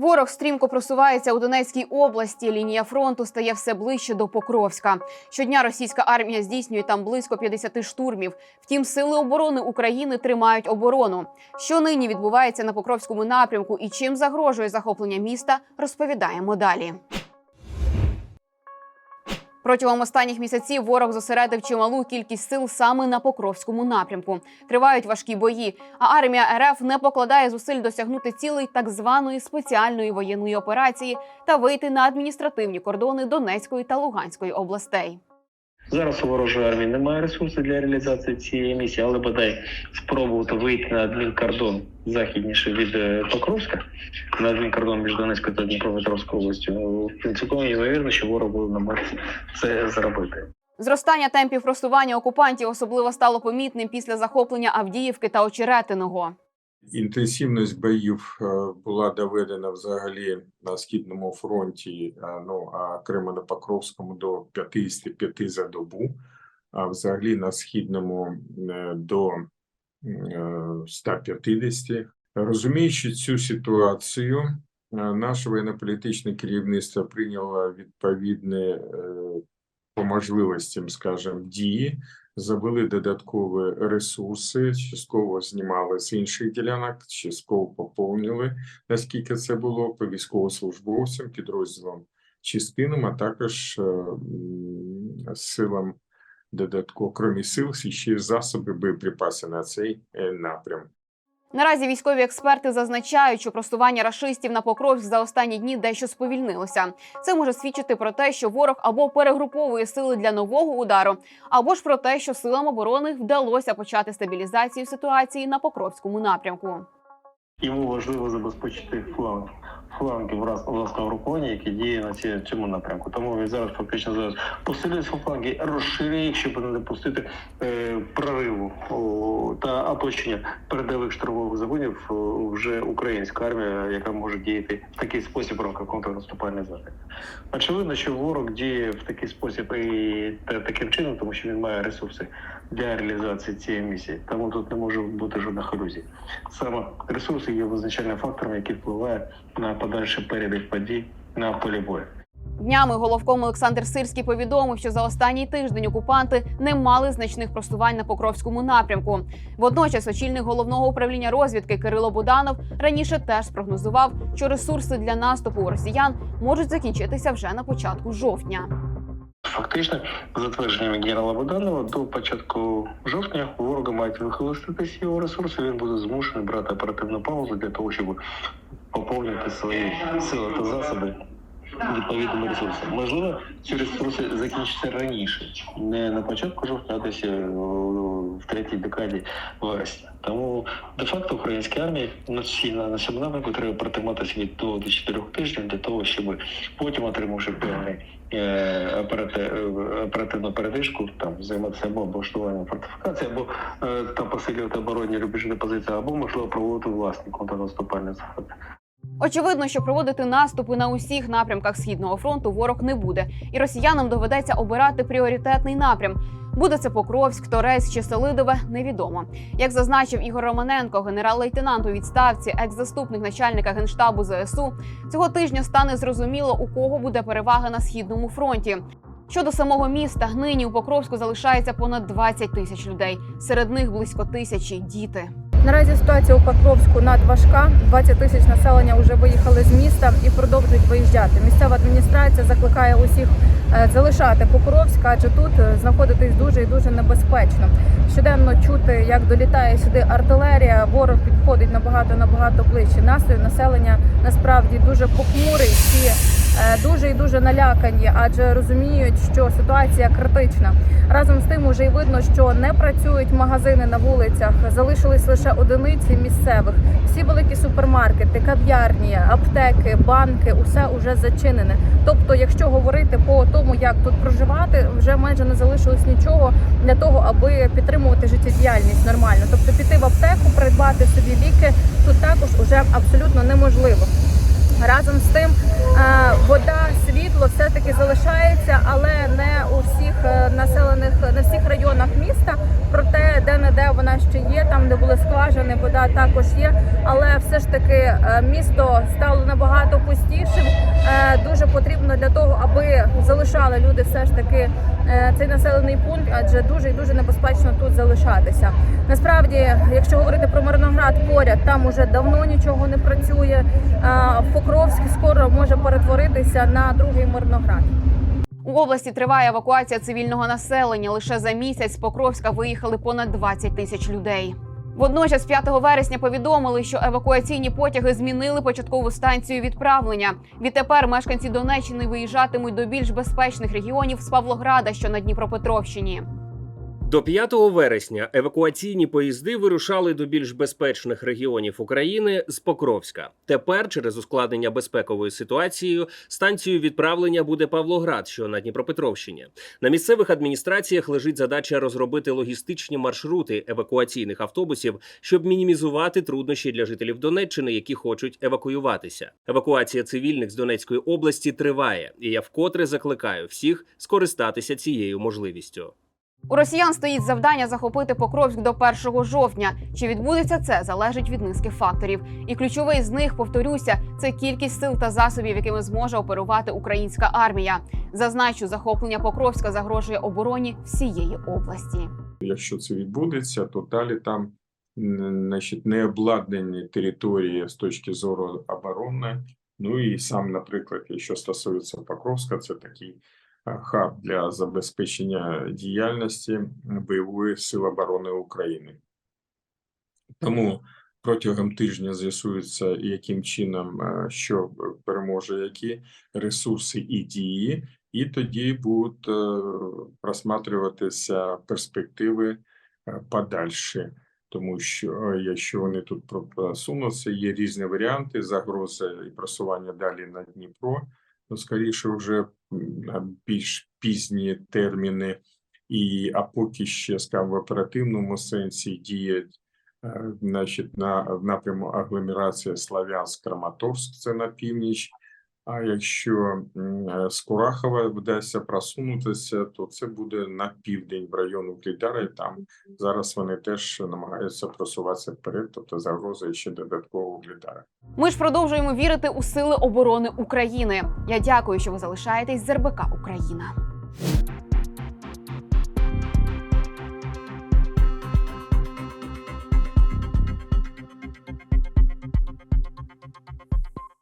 Ворог стрімко просувається у Донецькій області. Лінія фронту стає все ближче до Покровська. Щодня російська армія здійснює там близько 50 штурмів. Втім, сили оборони України тримають оборону. Що нині відбувається на Покровському напрямку і чим загрожує захоплення міста, розповідаємо далі. Протягом останніх місяців ворог зосередив чималу кількість сил саме на Покровському напрямку. Тривають важкі бої, а армія РФ не покладає зусиль досягнути цілей так званої спеціальної воєнної операції та вийти на адміністративні кордони Донецької та Луганської областей. Зараз у ворожої армії немає ресурсів для реалізації цієї місії, але бодай спробувати вийти на адмінкордон західніше від е, Покровська, на адмінкордон між Донецькою та Дніпропетровською областю. Ну, цілком ймовірно, що ворог буде намагатися це зробити. Зростання темпів просування окупантів особливо стало помітним після захоплення Авдіївки та Очеретиного. Інтенсивність боїв е, була доведена взагалі на східному фронті, е, ну а окремо на Покровському до 55 за добу, а взагалі на східному е, до е, 150. Розуміючи цю ситуацію, наше воєнно-політичне керівництво прийняло відповідні е, по можливостям, скажімо, дії завели додаткові ресурси, частково знімали з інших ділянок, частково поповнили, наскільки це було по військовослужбовцям, підрозділам частинам, а також е, силам додатково, крім сил, ще засоби боєприпаси на цей е, напрям. Наразі військові експерти зазначають, що просування рашистів на Покровськ за останні дні дещо сповільнилося. Це може свідчити про те, що ворог або перегруповує сили для нового удару, або ж про те, що силам оборони вдалося почати стабілізацію ситуації на Покровському напрямку. Йому важливо забезпечити фланг. Фланги власного групування, які діє на ці- цьому напрямку. Тому він зараз фактично зараз посилює свої фланги, розширює щоб не допустити е, прориву о, та оточення передових штурмових загонів о, вже українська армія, яка може діяти в такий спосіб в рамках контрнаступальних заходів. Очевидно, що ворог діє в такий спосіб і та- таким чином, тому що він має ресурси для реалізації цієї місії. Тому тут не може бути жодних ілюзій. Саме ресурси є визначальним фактором, який впливає на подальший перебіг подій на полі бою. Днями головком Олександр Сирський повідомив, що за останній тиждень окупанти не мали значних просувань на Покровському напрямку. Водночас, очільник головного управління розвідки Кирило Буданов раніше теж спрогнозував, що ресурси для наступу росіян можуть закінчитися вже на початку жовтня. Фактично, за твердженнями генерала Буданова, до початку жовтня ворога мають вихолоститись його ресурси. Він буде змушений брати оперативну паузу для того, щоб поповнити свої сили та засоби відповідними ресурсами. Можливо, ці ресурси закінчаться раніше, не на початку жовтня, а десь в третій декаді вересня. Тому де-факто українській армії на цій на цьому напрямку треба протриматися від 2 до 4 тижнів для того, щоб потім, отримавши певний е, е, оперативну передишку, там займатися або облаштуванням фортифікації, або е, там посилювати оборонні рубежні позиції, або можливо проводити власні контрнаступальні заходи. Очевидно, що проводити наступи на усіх напрямках східного фронту ворог не буде, і росіянам доведеться обирати пріоритетний напрям. Буде це Покровськ, Торецьк чи Селидове, невідомо. Як зазначив Ігор Романенко, генерал-лейтенант у відставці, екс-заступник начальника генштабу ЗСУ, цього тижня стане зрозуміло, у кого буде перевага на східному фронті. Щодо самого міста, нині у Покровську залишається понад 20 тисяч людей. Серед них близько тисячі діти. Наразі ситуація у Покровську надважка. 20 тисяч населення вже виїхали з міста і продовжують виїжджати. Місцева адміністрація закликає усіх е, залишати Покровськ, адже тут е, знаходитись дуже і дуже небезпечно. Щоденно чути, як долітає сюди артилерія, ворог підходить набагато набагато ближче. Настрій населення насправді дуже похмурий. Е, дуже і дуже налякані, адже розуміють, що ситуація критична. Разом з тим уже й видно, що не працюють магазини на вулицях, залишились лише одиниці місцевих. Всі великі супермаркети, кав'ярні, аптеки, банки усе уже зачинене. Тобто, якщо говорити по тому, як тут проживати, вже майже не залишилось нічого для того, аби підтримувати життєдіяльність нормально. Тобто піти в аптеку, придбати собі ліки тут також уже абсолютно неможливо. Разом з тим, е, вода, світло все таки залишається, але не у всіх е, населених, не всіх районах міста. Проте, вона ще є, там де були скважини, вода також є. Але все ж таки е, місто стало набагато пустішим. Е, Дуже потрібно для того, аби залишали люди все ж таки е, цей населений пункт, адже дуже і дуже небезпечно тут залишатися. Насправді, якщо говорити про Мирноград поряд, там уже давно нічого не працює. Покровськ скоро може перетворитися на другий Мирноград. У області триває евакуація цивільного населення. Лише за місяць з Покровська виїхали понад 20 тисяч людей. Водночас, 5 вересня повідомили, що евакуаційні потяги змінили початкову станцію відправлення. Відтепер мешканці Донеччини виїжджатимуть до більш безпечних регіонів з Павлограда, що на Дніпропетровщині. До 5 вересня евакуаційні поїзди вирушали до більш безпечних регіонів України з Покровська. Тепер, через ускладнення безпековою ситуацією, станцією відправлення буде Павлоград, що на Дніпропетровщині. На місцевих адміністраціях лежить задача розробити логістичні маршрути евакуаційних автобусів, щоб мінімізувати труднощі для жителів Донеччини, які хочуть евакуюватися. Евакуація цивільних з Донецької області триває, і я вкотре закликаю всіх скористатися цією можливістю. У росіян стоїть завдання захопити Покровськ до 1 жовтня. Чи відбудеться це, залежить від низки факторів. І ключовий з них, повторюся, це кількість сил та засобів, якими зможе оперувати українська армія. Зазначу, захоплення Покровська загрожує обороні всієї області. Якщо це відбудеться, то далі там значить, не обладнані території з точки зору оборони. Ну і сам, наприклад, якщо стосується Покровська, це такий хаб для забезпечення діяльності бойової сил оборони України. Тому протягом тижня з'ясується, яким чином е, що переможе, які ресурси і дії, і тоді будуть е, просматрюватися перспективи е, подальші. Тому що якщо вони тут про- просунуться, є різні варіанти загрози і просування далі на Дніпро, скоріше вже більш пізні терміни, і а поки ще скажімо, в оперативному сенсі діють е, значить, на напряму агломерація Славянськ, Краматорськ, це на північ. А якщо м, е, вдасться просунутися, то це буде на південь в район Угледара, і там зараз вони теж намагаються просуватися вперед, тобто загроза ще додатково Угледара. Ми ж продовжуємо вірити у сили оборони України. Я дякую, що ви залишаєтесь з РБК Україна.